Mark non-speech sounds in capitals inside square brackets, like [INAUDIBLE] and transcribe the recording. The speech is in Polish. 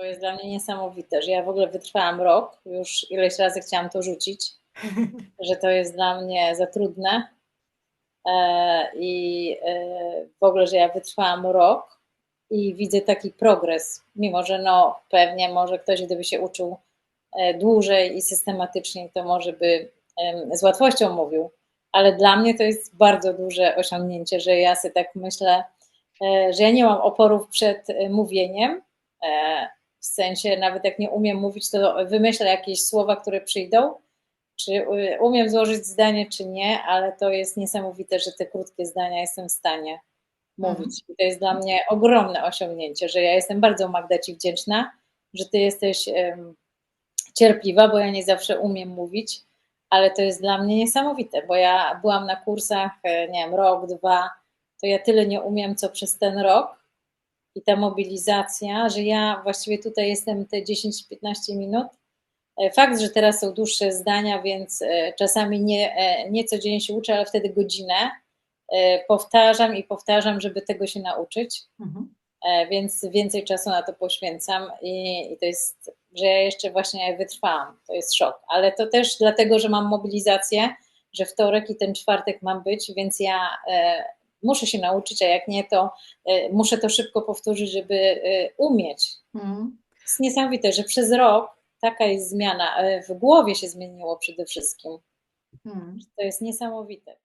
To jest dla mnie niesamowite, że ja w ogóle wytrwałam rok, już ileś razy chciałam to rzucić, [LAUGHS] że to jest dla mnie za trudne. E, I e, w ogóle, że ja wytrwałam rok i widzę taki progres, mimo że no pewnie może ktoś, gdyby się uczył e, dłużej i systematycznie, to może by z łatwością mówił, ale dla mnie to jest bardzo duże osiągnięcie, że ja sobie tak myślę, że ja nie mam oporów przed mówieniem, w sensie nawet jak nie umiem mówić, to wymyślę jakieś słowa, które przyjdą, czy umiem złożyć zdanie, czy nie, ale to jest niesamowite, że te krótkie zdania jestem w stanie mówić. I to jest dla mnie ogromne osiągnięcie, że ja jestem bardzo Magda Ci wdzięczna, że Ty jesteś um, cierpliwa, bo ja nie zawsze umiem mówić, ale to jest dla mnie niesamowite, bo ja byłam na kursach, e, nie wiem, rok, dwa, to ja tyle nie umiem, co przez ten rok i ta mobilizacja, że ja właściwie tutaj jestem te 10-15 minut, E, fakt, że teraz są dłuższe zdania, więc e, czasami nie, e, nie codziennie się uczę, ale wtedy godzinę powtarzam i powtarzam, żeby tego się nauczyć. Mhm. Więc więcej czasu na to poświęcam i, i, to jest, że ja jeszcze właśnie wytrwałam. To jest szok, ale to też dlatego, że mam mobilizację, że wtorek i ten czwartek mam być, więc ja muszę się nauczyć, a jak nie, to muszę to szybko powtórzyć, żeby umieć. Mhm. To jest niesamowite, że przez rok taka jest zmiana. W głowie się zmieniło przede wszystkim. Hmm. To jest niesamowite.